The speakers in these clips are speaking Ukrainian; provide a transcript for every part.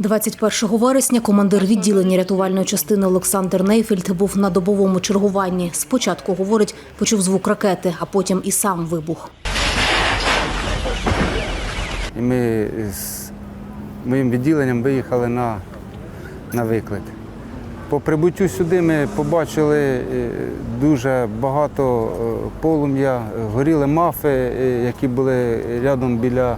21 вересня командир відділення рятувальної частини Олександр Нейфельд був на добовому чергуванні. Спочатку, говорить, почув звук ракети, а потім і сам вибух. Ми з моїм відділенням виїхали на, на виклик. По прибуттю сюди ми побачили е, дуже багато е, полум'я, горіли мафи, е, які були рядом біля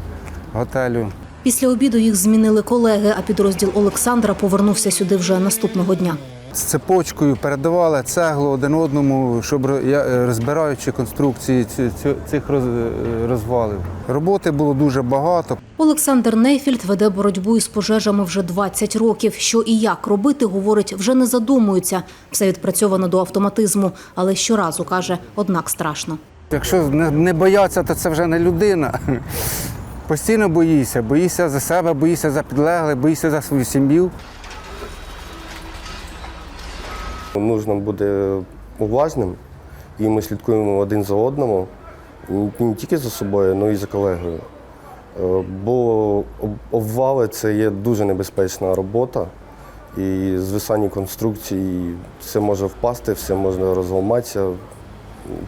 готелю. Після обіду їх змінили колеги, а підрозділ Олександра повернувся сюди вже наступного дня. З цепочкою передавали цеглу один одному, щоб е, розбираючи конструкції цих е, розвалів. Роботи було дуже багато. Олександр Нейфельд веде боротьбу із пожежами вже 20 років. Що і як робити, говорить, вже не задумується. Все відпрацьовано до автоматизму, але щоразу каже, однак страшно. Якщо не бояться, то це вже не людина. Постійно боїшся, боїшся за себе, боїшся за підлеглих, боїшся за свою сім'ю. Нужно бути уважним, і ми слідкуємо один за одному, не тільки за собою, але й за колегою. Е, Бо обвали це є дуже небезпечна робота. І звисання конструкцій все може впасти, все може розламатися.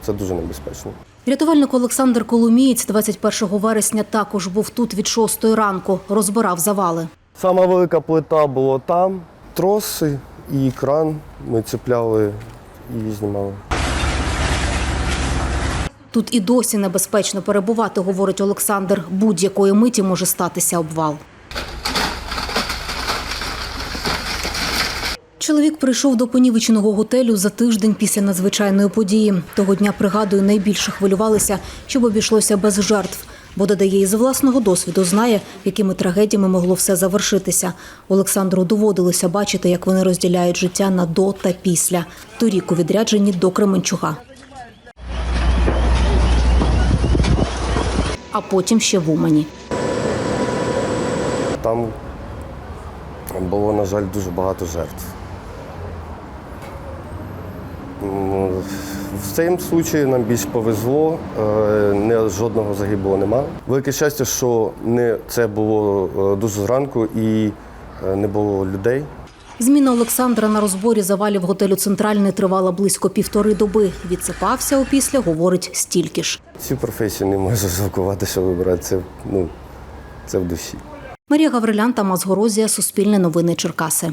Це дуже небезпечно. Рятувальник Олександр Коломієць 21 вересня також був тут від 6 ранку, розбирав завали. Сама велика плита була там, троси і кран ми цепляли і знімали. Тут і досі небезпечно перебувати, говорить Олександр. Будь-якої миті може статися обвал. Чоловік прийшов до понівеченого готелю за тиждень після надзвичайної події. Того дня, пригадую, найбільше хвилювалися, щоб обійшлося без жертв. Бо додає із власного досвіду, знає, якими трагедіями могло все завершитися. Олександру доводилося бачити, як вони розділяють життя на до та після. Торік у відрядженні до Кременчуга. а потім ще в Умані. Там було, на жаль, дуже багато жертв. В цьому випадку нам більш повезло, е, не, жодного загиблого нема. Велике щастя, що не це було е, дуже зранку і е, не було людей. Зміна Олександра на розборі завалів готелю Центральний тривала близько півтори доби. Відсипався опісля, говорить стільки ж. Цю професію не можу жалкувати, що вибирати. Це, ну, це в душі. Марія Гаврилян, Тамас Горозія, Суспільне новини Черкаси.